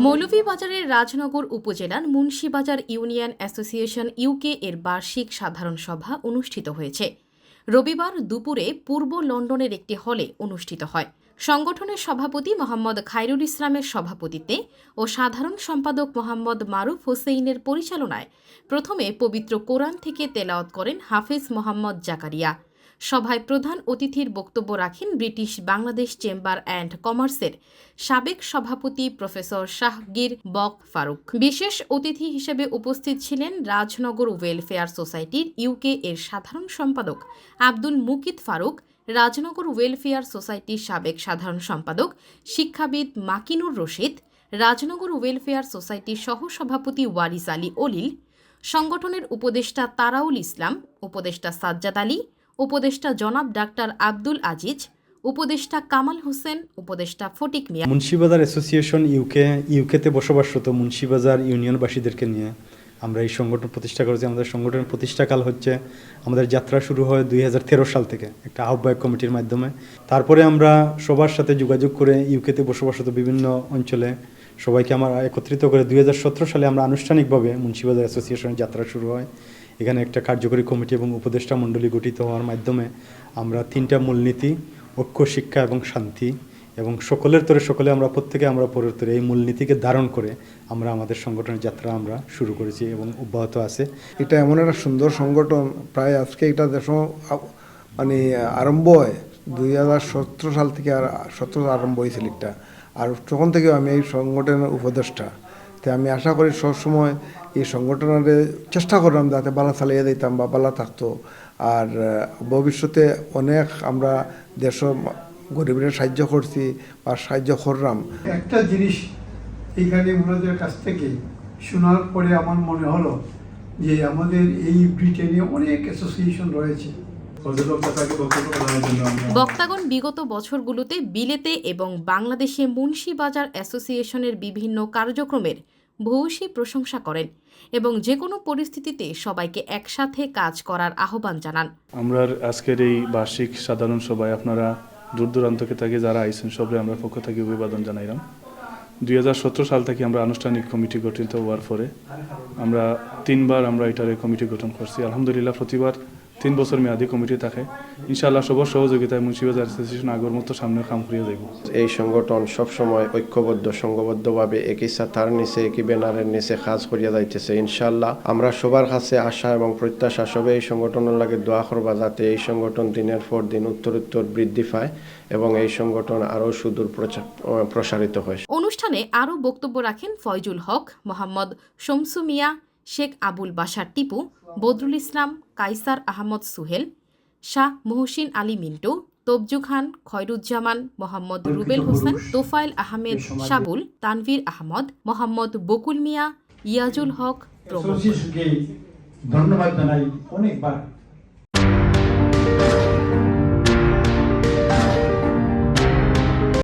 মৌলভীবাজারের রাজনগর উপজেলার Munshibazar union association UK এর বার্ষিক সাধারণ সভা অনুষ্ঠিত হয়েছে। রবিবার দুপুরে পূর্ব লন্ডনের একটি হলে অনুষ্ঠিত হয়। সংগঠনের সভাপতি মোহাম্মদ খায়রুল ইসলামের সভাপতিত্বে ও সাধারণ সম্পাদক মোহাম্মদ মারুফ হোসেইনের পরিচালনায় প্রথমে পবিত্র কোরআন থেকে তেলাওয়াত করেন হাফেজ মোহাম্মদ জাকারিয়া। সভায় প্রধান অতিথির বক্তব্য রাখেন ব্রিটিশ বাংলাদেশ চেম্বার অ্যান্ড কমার্সের সাবেক সভাপতি প্রফেসর শাহগীর বক ফারুক। বিশেষ অতিথি হিসেবে উপস্থিত ছিলেন রাজনগর ওয়েলফেয়ার সোসাইটির ইউকে এর সাধারণ সম্পাদক আব্দুল মুকিত ফারুক, রাজনগর ওয়েলফেয়ার সোসাইটির সাবেক সাধারণ সম্পাদক শিক্ষাবিদ মাকিনুর রশিদ, রাজনগর ওয়েলফেয়ার সোসাইটির সহসভাপতি ওয়ারিস আলী অলিল, সংগঠনের উপদেষ্টা তারাউল ইসলাম, উপদেষ্টা সাজ্জাদ আলী উপদেষ্টা জনাব ডাক্তার আব্দুল আজিজ, উপদেষ্টা কামাল হোসেন, উপদেষ্টা ফটিক মিয়া। মুন্সিবাজার অ্যাসোসিয়েশন ইউকে, ইউকেতে বসবাসরত মুন্সিবাজার ইউনিয়নবাসীদেরকে নিয়ে আমরা এই সংগঠন প্রতিষ্ঠা করেছি। আমাদের সংগঠনের প্রতিষ্ঠাকাল হচ্ছে আমাদের যাত্রা শুরু হয় দুই হাজার তেরো সাল থেকে একটা আহ্বায়ক কমিটির মাধ্যমে। তারপরে আমরা সবার সাথে যোগাযোগ করে ইউকেতে বসবাসরত বিভিন্ন অঞ্চলে সবাইকে আমরা একত্রিত করে দুই হাজার সতেরো সালে আমরা আনুষ্ঠানিকভাবে মুন্সিবাজার অ্যাসোসিয়েশনের যাত্রা শুরু হয়। এখানে একটা কার্যকরী কমিটি এবং উপদেষ্টা মণ্ডলী গঠিত হওয়ার মাধ্যমে আমরা তিনটা মূলনীতি, ঐক্য, শিক্ষা এবং শান্তি এবং সকলের তরে সকলে আমরা, প্রত্যেকে আমরা পরের তরে এই মূলনীতিকে ধারণ করে আমরা আমাদের সংগঠনের যাত্রা আমরা শুরু করেছি এবং অব্যাহত আছে। এটা এমন একটা সুন্দর সংগঠন, প্রায় আজকে এটা দেশ মানে আরম্ভ হয়, দুই হাজার সতেরো সাল থেকে আর সতেরো আরম্ভ হয়েছিল এটা আর তখন থেকে আমি এই সংগঠনের উপদেষ্টা। তো আমি আশা করি সবসময় এই সংগঠনের চেষ্টা করলাম যাতে বালা চালিয়ে দিতাম বা বালা থাকতো। আর ভবিষ্যতে অনেক আমরা দেশ গরিবের সাহায্য করছি বা সাহায্য করলাম। একটা জিনিস এইখানে ওনাদের কাছ থেকে শোনার পরে আমার মনে হলো যে আমাদের এই ব্রিটেনে অনেক অ্যাসোসিয়েশন রয়েছে। বক্তাগণ বিগত বছরগুলোতে বিলেতে এবং বাংলাদেশে মুন্সিবাজার অ্যাসোসিয়েশনের বিভিন্ন কার্যক্রমের ভূয়সী প্রশংসা করেন এবং যে কোনো পরিস্থিতিতে সবাইকে একসাথে কাজ করার আহ্বান জানান। আমরা আজকের এই বার্ষিক সাধারণ সভায় আপনারা দূর দূরান্ত থেকে যারা আইছেন সবাই আমরা পক্ষ থেকে অভিবাদন জানাইলাম। দুই হাজার সতেরো সাল থেকে আমরা আনুষ্ঠানিক কমিটি গঠিত হওয়ার পরে আমরা তিনবার আমরা এটার কমিটি গঠন করছি। আলহামদুলিল্লাহ প্রতিবার তিন বছর মেয়াদী কমিটি থাকে। ইনশাআল্লাহ সবার সহযোগিতায় মুন্সিবাজার অ্যাসোসিয়েশন আগর মতো সামনে কাম করিয়ে যাইব এই সংগঠন সবসময় ঐক্যবদ্ধ সংঘবদ্ধভাবে একই ছাতার নিচে একই ব্যানারের নিচে কাজ করিয়া যাইতেছে। ইনশাল্লাহ আমরা সবার কাছে আশা এবং প্রত্যাশা সবে এই সংগঠনের লাগে দোয়া করবা যাতে এই সংগঠন দিনের পর দিন উত্তর উত্তর বৃদ্ধি পায় এবং এই সংগঠন আরও সুদূর প্রচার প্রসারিত হয়। অনুষ্ঠানে আরও বক্তব্য রাখেন ফয়জুল হক মোহাম্মদ শমসু মিয়া শেখ আবুল বাশার টিপু বদরুল ইসলাম কাইসার আহমদ সুহেল শাহ মহসিন আলী মিন্টু তবজু খান খয়রুজ্জামান মোহাম্মদ রুবেল হোসেন তোফায়েল আহমেদ শাবুল তানভীর আহমদ মোহাম্মদ বকুল মিয়া ইয়াজুল হক প্রমুখ। ধন্যবাদ জানাই অনেকবার।